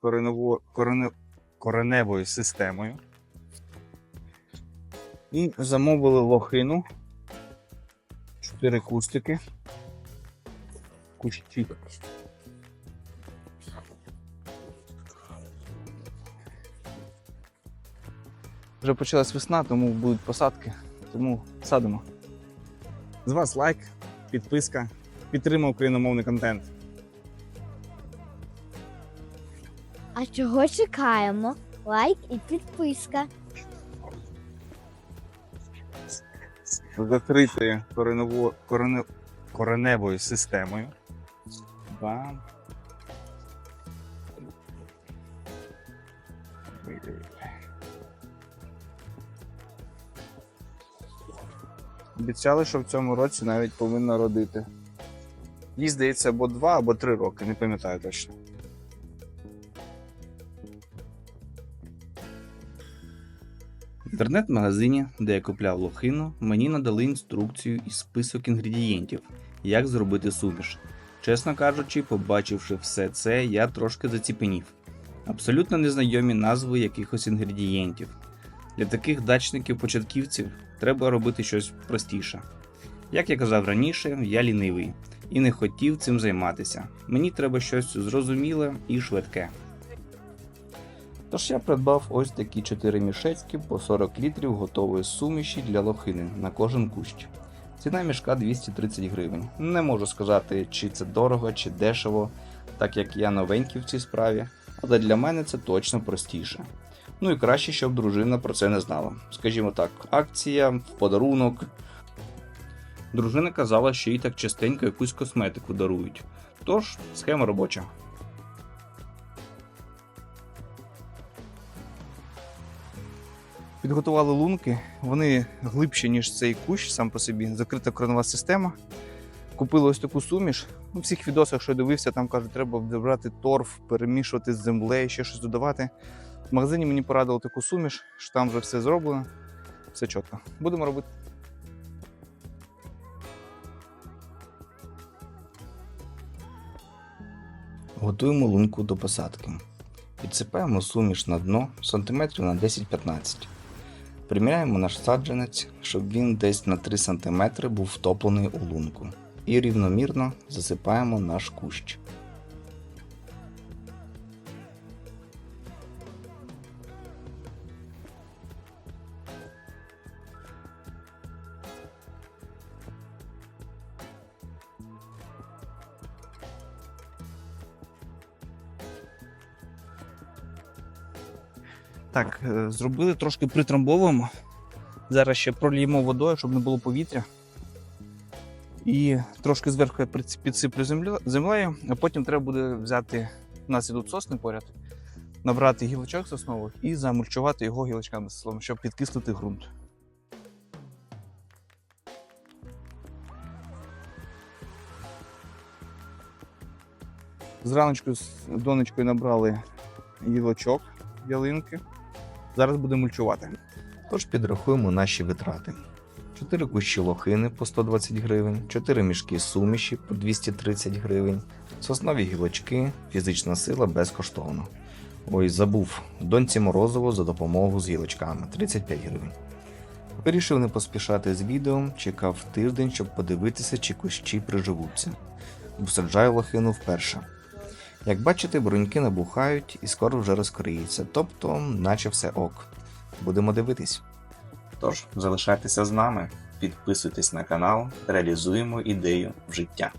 кореново, корене, кореневою системою. І замовили лохину. Чотири кустики. Кущі. Вже почалась весна, тому будуть посадки, тому садимо. З вас лайк, підписка, підтримав україномовний контент. А чого чекаємо? Лайк і підписка. закритою кореново, корене, кореневою системою. Бам. Обіцяли, що в цьому році навіть повинна родити. Їй здається, або два, або три роки, не пам'ятаю точно. В інтернет-магазині, де я купляв лохину, мені надали інструкцію і список інгредієнтів, як зробити суміш. Чесно кажучи, побачивши все це, я трошки заціпенів. Абсолютно незнайомі назви якихось інгредієнтів. Для таких дачників-початківців треба робити щось простіше. Як я казав раніше, я лінивий і не хотів цим займатися. Мені треба щось зрозуміле і швидке. Тож я придбав ось такі 4 мішечки по 40 літрів готової суміші для лохини на кожен кущ. Ціна мішка 230 гривень. Не можу сказати, чи це дорого, чи дешево, так як я новенький в цій справі, але для мене це точно простіше. Ну і краще, щоб дружина про це не знала. Скажімо так, акція в подарунок. Дружина казала, що їй так частенько якусь косметику дарують. Тож, схема робоча. Підготували лунки, вони глибші, ніж цей кущ сам по собі, закрита коренова система. Купили ось таку суміш. У всіх відосах, що я дивився, там кажуть, треба брати торф, перемішувати з землею, ще щось додавати. В магазині мені порадили таку суміш, що там вже все зроблено, все чітко. Будемо робити. Готуємо лунку до посадки. Підсипаємо суміш на дно сантиметрів на 10-15. Приміряємо наш саджанець, щоб він десь на 3 см був втоплений у лунку. І рівномірно засипаємо наш кущ. Так, е, зробили трошки притрамбовуємо. Зараз ще проліємо водою, щоб не було повітря. І трошки зверху я підсиплю землею, а потім треба буде взяти, у нас ідуть сосни поряд, набрати гілочок соснових і замульчувати його гілочками сосновими, щоб підкислити ґрунт. Зраночку з донечкою набрали гілочок ялинки. Зараз будемо мульчувати. Тож підрахуємо наші витрати. 4 кущі лохини по 120 гривень, 4 мішки суміші по 230 гривень, соснові гілочки, фізична сила безкоштовно. Ой, забув, доньці морозиво за допомогу з гілочками 35 гривень. Вирішив не поспішати з відео, чекав тиждень, щоб подивитися, чи кущі приживуться. Бо саджаю лохину вперше. Як бачите, бруньки набухають і скоро вже розкриються, тобто, наче все ок. Будемо дивитись. Тож, залишайтеся з нами, підписуйтесь на канал, реалізуємо ідею в життя.